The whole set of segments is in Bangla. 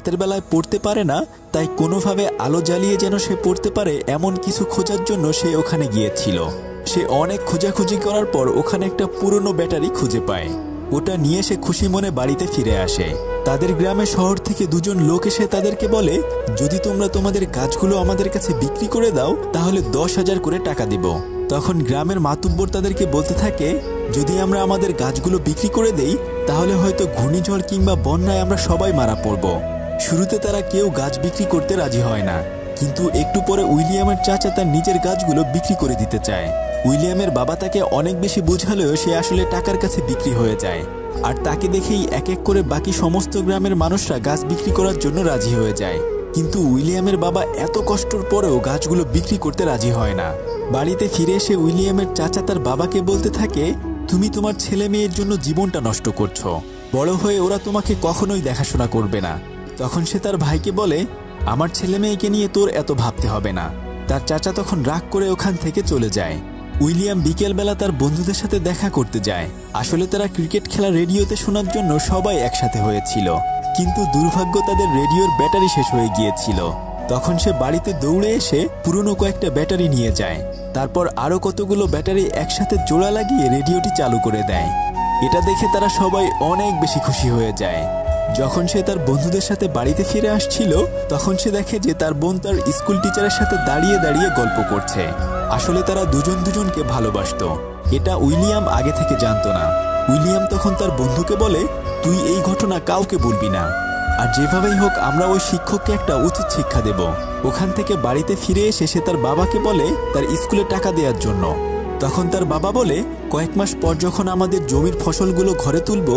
রাতের বেলায় পড়তে পারে না, তাই কোনোভাবে আলো জ্বালিয়ে যেন সে পড়তে পারে এমন কিছু খোঁজার জন্য সে ওখানে গিয়েছিল। সে অনেক খোঁজাখুঁজি করার পর ওখানে একটা পুরনো ব্যাটারি খুঁজে পায়। ওটা নিয়ে সে খুশি মনে বাড়িতে ফিরে আসে। তাদের গ্রামে শহর থেকে দুজন লোক এসে তাদেরকে বলে, যদি তোমরা তোমাদের গাছগুলো আমাদের কাছে বিক্রি করে দাও, তাহলে দশ হাজার করে টাকা দিব। তখন গ্রামের মাতুব্বর তাদেরকে বলতে থাকে, যদি আমরা আমাদের গাছগুলো বিক্রি করে দেই, তাহলে হয়তো ঘূর্ণিঝড় কিংবা বন্যায় আমরা সবাই মারা পড়ব। শুরুতে তারা কেউ গাছ বিক্রি করতে রাজি হয় না। কিন্তু একটু পরে উইলিয়ামের চাচা তার নিজের গাছগুলো বিক্রি করে দিতে চায়। উইলিয়ামের বাবা তাকে অনেক বেশি বোঝালেও সে আসলে টাকার কাছে বিক্রি হয়ে যায়। আর তাকে দেখেই এক এক করে বাকি সমস্ত গ্রামের মানুষরা গাছ বিক্রি করার জন্য রাজি হয়ে যায়। কিন্তু উইলিয়ামের বাবা এত কষ্টর পরেও গাছগুলো বিক্রি করতে রাজি হয় না। বাড়িতে ফিরে এসে উইলিয়ামের চাচা তার বাবাকে বলতে থাকে, তুমি তোমার ছেলে মেয়ের জন্য জীবনটা নষ্ট করছ। বড় হয়ে ওরা তোমাকে কখনোই দেখাশোনা করবে না। তখন সে তার ভাইকে বলে, আমার ছেলে মেয়েকে নিয়ে তোর এত ভাবতে হবে না। তার চাচা তখন রাগ করে ওখান থেকে চলে যায়। উইলিয়াম বিকেলবেলা তার বন্ধুদের সাথে দেখা করতে যায়। আসলে তারা ক্রিকেট খেলা রেডিওতে শোনার জন্য সবাই একসাথে হয়েছিল। কিন্তু দুর্ভাগ্য তাদের রেডিওর ব্যাটারি শেষ হয়ে গিয়েছিল। তখন সে বাড়িতে দৌড়ে এসে পুরনো কয়েকটা ব্যাটারি নিয়ে যায়। তারপর আরও কতগুলো ব্যাটারি একসাথে জোড়া লাগিয়ে রেডিওটি চালু করে দেয়। এটা দেখে তারা সবাই অনেক বেশি খুশি হয়ে যায়। যখন সে তার বন্ধুদের সাথে বাড়িতে ফিরে আসছিল, তখন সে দেখে যে তার বোন তার স্কুল টিচারের সাথে দাঁড়িয়ে দাঁড়িয়ে গল্প করছে। আসলে তারা দুজন দুজনকে ভালোবাসতো। এটা উইলিয়াম আগে থেকে জানতো না। উইলিয়াম তখন তার বন্ধুকে বলে, তুই এই ঘটনা কাউকে বলবি না। আর যেভাবেই হোক, আমরা ওই শিক্ষককে একটা উচিত শিক্ষা দেব। ওখান থেকে বাড়িতে ফিরে এসে সে তার বাবাকে বলে, তার স্কুলে টাকা দেওয়ার জন্য। তখন তার বাবা বলে, কয়েক মাস পর যখন আমাদের জমির ফসলগুলো ঘরে তুলব,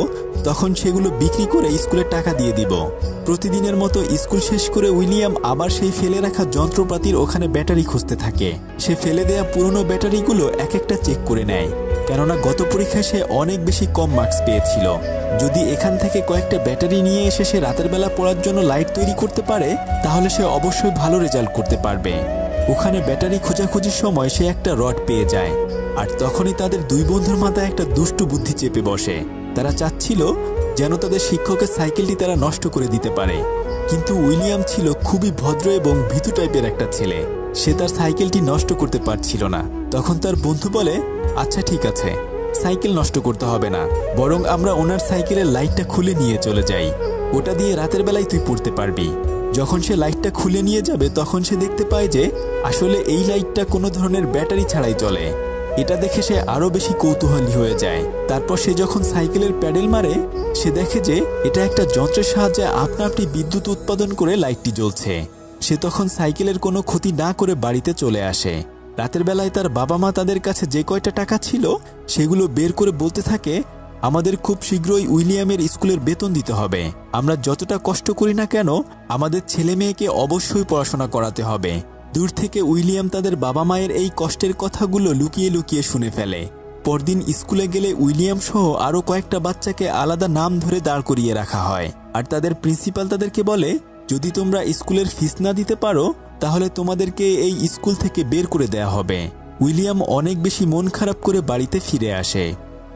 তখন সেগুলো বিক্রি করে স্কুলে টাকা দিয়ে দিব। প্রতিদিনের মতো স্কুল শেষ করে উইলিয়াম আবার সেই ফেলে রাখা যন্ত্রপাতির ওখানে ব্যাটারি খুঁজতে থাকে। সে ফেলে দেয়া পুরনো ব্যাটারিগুলো এক একটা চেক করে নেয়। কেননা গত পরীক্ষায় সে অনেক বেশি কম মার্কস পেয়েছিল। যদি এখান থেকে কয়েকটা ব্যাটারি নিয়ে এসে সে রাতের বেলা পড়ার জন্য লাইট তৈরি করতে পারে, তাহলে সে অবশ্যই ভালো রেজাল্ট করতে পারবে। ওখানে ব্যাটারি খোঁজাখুঁজির সময় সে একটা রড পেয়ে যায়। আর তখনই তাদের দুই বন্ধুর মাথায় একটা দুষ্টু বুদ্ধি চেপে বসে। তারা চাচ্ছিল যেন তাদের শিক্ষকের সাইকেলটি তারা নষ্ট করে দিতে পারে। কিন্তু উইলিয়াম ছিল খুবই ভদ্র এবং ভীতু টাইপের একটা ছেলে। সে তার সাইকেলটি নষ্ট করতে পারছিল না। তখন তার বন্ধু বলে আচ্ছা ঠিক আছে। সাইকেল নষ্ট করতে হবে না। বরং আমরা ওনার সাইকেলের লাইটটা খুলে নিয়ে চলে যাই। ওটা দিয়ে রাতের বেলায় তুই পড়তে পারবি। যখন সে লাইটটা খুলে নিয়ে যাবে, তখন সে দেখতে পায় যে আসলে এই লাইটটা কোনো ধরনের ব্যাটারি ছাড়াই চলে এটা দেখে সে আরও বেশি কৌতূহলী হয়ে যায়। তারপর সে যখন সাইকেলের প্যাডেল মারে, সে দেখে যে এটা একটা যন্ত্রের সাহায্যে আপনা আপনি বিদ্যুৎ উৎপাদন করে লাইটটি জ্বলছে। সে তখন সাইকেলের কোনো ক্ষতি না করে বাড়িতে চলে আসে। রাতের বেলায় তার বাবা মা তাদের কাছে যে কয়টা টাকা ছিল, সেগুলো বের করে বলতে থাকে আমাদের খুব শীঘ্রই উইলিয়ামের স্কুলের বেতন দিতে হবে। আমরা যতটা কষ্ট করি না কেন, আমাদের ছেলে মেয়েকে অবশ্যই পড়াশোনা করাতে হবে। দূর থেকে উইলিয়াম তাদের বাবা মায়ের এই কষ্টের কথাগুলো লুকিয়ে লুকিয়ে শুনে ফেলে। পরদিন স্কুলে গেলে উইলিয়াম সহ আরও কয়েকটা বাচ্চাকে আলাদা নাম ধরে দাঁড় করিয়ে রাখা হয়। আর তাদের প্রিন্সিপাল তাদেরকে বলে, যদি তোমরা স্কুলের ফিস না দিতে পারো, তাহলে তোমাদেরকে এই স্কুল থেকে বের করে দেয়া হবে। উইলিয়াম অনেক বেশি মন খারাপ করে বাড়িতে ফিরে আসে।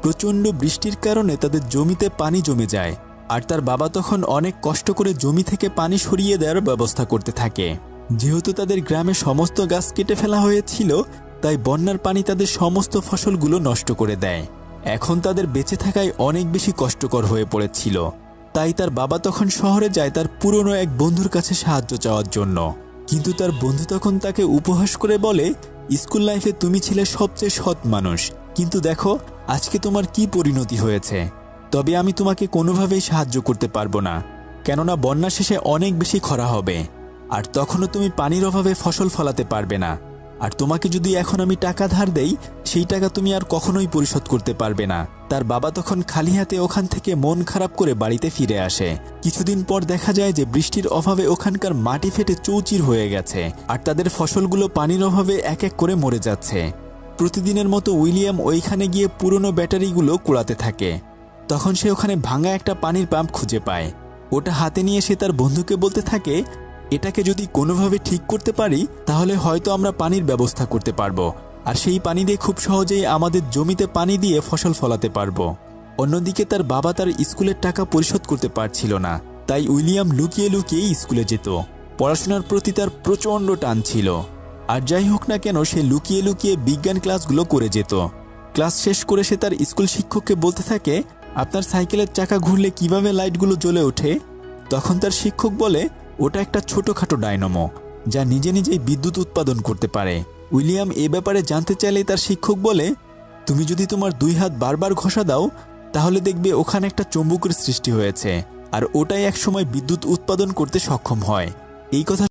প্রচণ্ড বৃষ্টির কারণে তাদের জমিতে পানি জমে যায়, আর তার বাবা তখন অনেক কষ্ট করে জমি থেকে পানি সরিয়ে দেওয়ার ব্যবস্থা করতে থাকে। যেহেতু তাদের গ্রামে সমস্ত গাছ কেটে ফেলা হয়েছিল, তাই বন্যার পানি তাদের সমস্ত ফসলগুলো নষ্ট করে দেয়। এখন তাদের বেঁচে থাকায় অনেক বেশি কষ্টকর হয়ে পড়েছিল। তাই তার বাবা তখন শহরে যায় তার পুরনো এক বন্ধুর কাছে সাহায্য চাওয়ার জন্য। কিন্তু তার বন্ধু তখন তাকে উপহাস করে বলে, স্কুল লাইফে তুমি ছিলে সবচেয়ে সৎ মানুষ। কিন্তু দেখো আজকে তোমার কি পরিণতি হয়েছে? তবে আমি তোমাকে কোনোভাবেই সাহায্য করতে পারব না। কেননা বন্যা শেষে অনেক বেশি খরা হবে। আর তখনও তুমি পানির অভাবে ফসল ফলাতে পারবে না। আর তোমাকে যদি এখন আমি টাকা ধার দেই, সেই টাকা তুমি আর কখনোই পরিশোধ করতে পারবে না। তার বাবা তখন খালি হাতে ওখান থেকে মন খারাপ করে বাড়িতে ফিরে আসে। কিছুদিন পর দেখা যায় যে বৃষ্টির অভাবে ওখানকার মাটি ফেটে চৌচির হয়ে গেছে। আর তাদের ফসলগুলো পানির অভাবে এক এক করে মরে যাচ্ছে। প্রতিদিনের মতো উইলিয়াম ওইখানে গিয়ে পুরনো ব্যাটারিগুলো কুড়াতে থাকে। তখন সে ওখানে ভাঙা একটা পানির পাম্প খুঁজে পায়। ওটা হাতে নিয়ে সে তার বন্ধুকে বলতে থাকে, এটাকে যদি কোনোভাবে ঠিক করতে পারি, তাহলে হয়তো আমরা পানির ব্যবস্থা করতে পারব। আর সেই পানি দিয়ে খুব সহজেই আমাদের জমিতে পানি দিয়ে ফসল ফলাতে পারব। অন্যদিকে তার বাবা তার স্কুলের টাকা পরিশোধ করতে পারছিল না। তাই উইলিয়াম লুকিয়ে লুকিয়ে স্কুলে যেত। পড়াশোনার প্রতি তার প্রচণ্ড টান ছিল। আর যাই হোক না কেন, সে লুকিয়ে লুকিয়ে বিজ্ঞান ক্লাসগুলো করে যেত। ক্লাস শেষ করে সে তার স্কুল শিক্ষককে বলতে থাকে, আপনার সাইকেলের চাকা ঘুরলে কীভাবে লাইটগুলো জ্বলে ওঠে? তখন তার শিক্ষক বলে, ওটা একটা ছোটোখাটো ডায়নামো, যা নিজে নিজেই বিদ্যুৎ উৎপাদন করতে পারে। উইলিয়াম এ ব্যাপারে জানতে চাইলে তার শিক্ষক বলে, তুমি যদি তোমার দুই হাত বারবার ঘষা দাও, তাহলে দেখবে ওখানে একটা চুম্বকের সৃষ্টি হয়েছে, আর ওটাই একসময় বিদ্যুৎ উৎপাদন করতে সক্ষম হয়। এই কথা